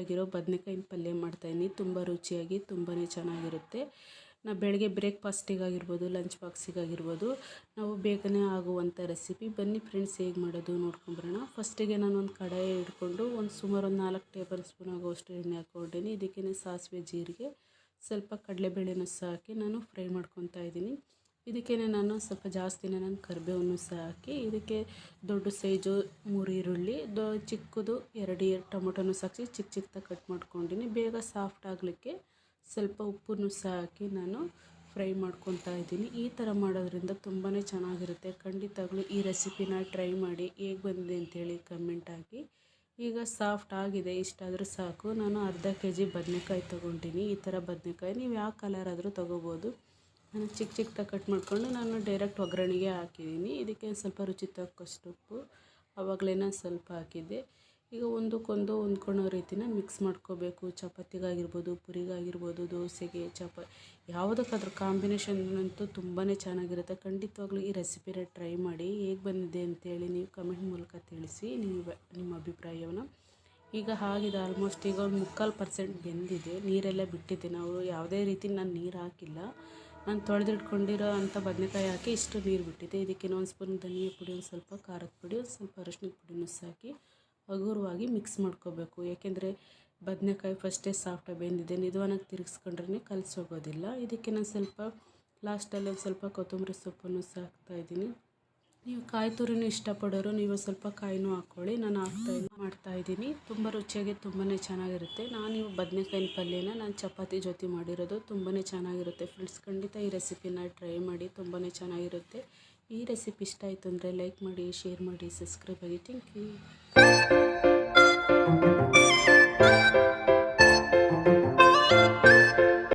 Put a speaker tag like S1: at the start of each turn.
S1: ಆಗಿರೋ ಬದನೆಕಾಯಿನ ಪಲ್ಯ ಮಾಡ್ತಾಯಿದ್ದೀನಿ. ತುಂಬ ರುಚಿಯಾಗಿ ತುಂಬಾ ಚೆನ್ನಾಗಿರುತ್ತೆ. ನಾವು ಬೆಳಗ್ಗೆ ಬ್ರೇಕ್ಫಾಸ್ಟಿಗಾಗಿರ್ಬೋದು, ಲಂಚ್ ಬಾಕ್ಸಿಗಾಗಿರ್ಬೋದು, ನಾವು ಬೇಗನೆ ಆಗುವಂಥ ರೆಸಿಪಿ ಬನ್ನಿ ಫ್ರೆಂಡ್ಸ್, ಹೇಗೆ ಮಾಡೋದು ನೋಡ್ಕೊಂಬರೋಣ ಫಸ್ಟಿಗೆ ನಾನು ಒಂದು ಕಡಾಯಿ ಇಟ್ಕೊಂಡು ಒಂದು ಸುಮಾರು ಒಂದು ನಾಲ್ಕು ಟೇಬಲ್ ಸ್ಪೂನ್ ಆಗುವಷ್ಟು ಎಣ್ಣೆ ಹಾಕ್ಕೊಂಡಿನಿ ಇದಕ್ಕೇ ಸಾಸಿವೆ ಜೀರಿಗೆ, ಸ್ವಲ್ಪ ಕಡಲೆಬೇಳೆನ ಸಹ ಹಾಕಿ ನಾನು ಫ್ರೈ ಮಾಡ್ಕೊತಾ ಇದ್ದೀನಿ. ಇದಕ್ಕೇ ನಾನು ಸ್ವಲ್ಪ ಜಾಸ್ತಿನೇ ನಾನು ಕರಿಬೇವನ್ನು ಸಹ ಹಾಕಿ, ಇದಕ್ಕೆ ದೊಡ್ಡ ಸೈಜು ಮೂರು ಈರುಳ್ಳಿ, ದೊ ಚಿಕ್ಕದು ಎರಡು ಟೊಮೊಟೊನು ಸಾಕಿ ಚಿಕ್ಕ ಚಿಕ್ಕದಾಗಿ ಕಟ್ ಮಾಡ್ಕೊಂಡಿನಿ. ಬೇಗ ಸಾಫ್ಟ್ ಆಗಲಿಕ್ಕೆ ಸ್ವಲ್ಪ ಉಪ್ಪನ್ನು ಸಹ ಹಾಕಿ ನಾನು ಫ್ರೈ ಮಾಡ್ಕೊತಾ ಇದ್ದೀನಿ. ಈ ಥರ ಮಾಡೋದ್ರಿಂದ ತುಂಬಾ ಚೆನ್ನಾಗಿರುತ್ತೆ. ಖಂಡಿತವಾಗ್ಲೂ ಈ ರೆಸಿಪಿನ ಟ್ರೈ ಮಾಡಿ ಹೇಗೆ ಬಂದಿದೆ ಅಂತೇಳಿ ಕಮೆಂಟ್ ಹಾಕಿ. ಈಗ ಸಾಫ್ಟ್ ಆಗಿದೆ ಇಷ್ಟಾದರೂ ಸಾಕು. ನಾನು ಅರ್ಧ ಕೆ ಜಿ ಬದನೆಕಾಯಿ ತೊಗೊಂಡಿನಿ. ಈ ಥರ ಬದನೆಕಾಯಿ ನೀವು ಯಾವ ಕಲರ್ ಆದರೂ ತೊಗೋಬೋದು. ನಾನು ಚಿಕ್ಕ ಚಿಕ್ಕದಾಗಿ ಕಟ್ ಮಾಡಿಕೊಂಡು ನಾನು ಡೈರೆಕ್ಟ್ ಒಗ್ಗರಣೆಗೆ ಹಾಕಿದ್ದೀನಿ. ಇದಕ್ಕೆ ಸ್ವಲ್ಪ ರುಚಿ ತಕ್ಕಷ್ಟು ಉಪ್ಪು ಆವಾಗಲೇ ಸ್ವಲ್ಪ ಹಾಕಿದ್ದೆ. ಈಗ ಒಂದಕ್ಕೊಂದು ಹೊಂದ್ಕೊಳ್ಳೋ ರೀತಿನ ಮಿಕ್ಸ್ ಮಾಡ್ಕೋಬೇಕು. ಚಪಾತಿಗಾಗಿರ್ಬೋದು, ಪುರಿಗಾಗಿರ್ಬೋದು, ದೋಸೆಗೆ ಚಪಾ, ಯಾವುದಕ್ಕಾದ್ರೂ ಕಾಂಬಿನೇಷನ್ ಅಂತೂ ತುಂಬಾ ಚೆನ್ನಾಗಿರುತ್ತೆ. ಖಂಡಿತವಾಗ್ಲೂ ಈ ರೆಸಿಪಿನ ಟ್ರೈ ಮಾಡಿ ಹೇಗೆ ಬಂದಿದೆ ಅಂತೇಳಿ ನೀವು ಕಮೆಂಟ್ ಮೂಲಕ ತಿಳಿಸಿ ನೀವು ನಿಮ್ಮ ಅಭಿಪ್ರಾಯವನ್ನು. ಈಗ ಆಗಿದೆ ಆಲ್ಮೋಸ್ಟ್ ಈಗ ಒಂದು ಮುಕ್ಕಾಲು ಪರ್ಸೆಂಟ್ ಬೆಂದಿದೆ. ನೀರೆಲ್ಲ ಬಿಟ್ಟಿದ್ದೆ ನಾವು ಯಾವುದೇ ರೀತಿ ನಾನು ನೀರು ಹಾಕಿಲ್ಲ. ನಾನು ತೊಳೆದಿಟ್ಕೊಂಡಿರೋ ಅಂಥ ಬದನೆಕಾಯಿ ಹಾಕಿ ಇಷ್ಟು ನೀರು ಬಿಟ್ಟಿದೆ ಇದಕ್ಕೆ ಒಂದು ಸ್ಪೂನ್ ಧನಿಯಾ ಪುಡಿ, ಒಂದು ಸ್ವಲ್ಪ ಖಾರದ ಪುಡಿ, ಒಂದು ಸ್ವಲ್ಪ ಅರಶಿನ ಪುಡಿನೂ ಹಾಕಿ ಹಗುರವಾಗಿ ಮಿಕ್ಸ್ ಮಾಡ್ಕೋಬೇಕು. ಏಕೆಂದರೆ ಬದನೆಕಾಯಿ ಫಸ್ಟೇ ಸಾಫ್ಟಾಗಿ ಬೆಂದಿದೆ. ನಿಧಾನಕ್ಕೆ ತಿರುಗಿಸ್ಕೊಂಡ್ರೆ ಕಲಸೋಗೋದಿಲ್ಲ. ಇದಕ್ಕೆ ನಾನು ಸ್ವಲ್ಪ ಲಾಸ್ಟಲ್ಲಿ ಒಂದು ಸ್ವಲ್ಪ ಕೊತ್ತಂಬರಿ ಸೊಪ್ಪನ್ನು ಸಾಕ್ತಾಯಿದ್ದೀನಿ ನೀವು ಕಾಯಿ ತುರಿನೂ ಇಷ್ಟಪಡೋರು, ನೀವು ಸ್ವಲ್ಪ ಕಾಯಿನೂ ಹಾಕ್ಕೊಳ್ಳಿ ನಾನು ಹಾಕ್ತಾ ಮಾಡ್ತಾ ಇದ್ದೀನಿ. ತುಂಬ ರುಚಿಯಾಗಿ ತುಂಬಾ ಚೆನ್ನಾಗಿರುತ್ತೆ. ನಾನು ನೀವು ಬದನೆಕಾಯಿನ ಪಲ್ಯನ ನಾನು ಚಪಾತಿ ಜೊತೆ ಮಾಡಿರೋದು ತುಂಬಾ ಚೆನ್ನಾಗಿರುತ್ತೆ. ಫ್ರೆಂಡ್ಸ್, ಖಂಡಿತ ಈ ರೆಸಿಪಿನ ಟ್ರೈ ಮಾಡಿ ತುಂಬಾ ಚೆನ್ನಾಗಿರುತ್ತೆ. ಈ ರೆಸಿಪಿ ಇಷ್ಟ ಆಯಿತು ಅಂದರೆ ಲೈಕ್ ಮಾಡಿ, ಶೇರ್ ಮಾಡಿ, ಸಬ್ಸ್ಕ್ರೈಬ್ ಆಗಿ. Thank you.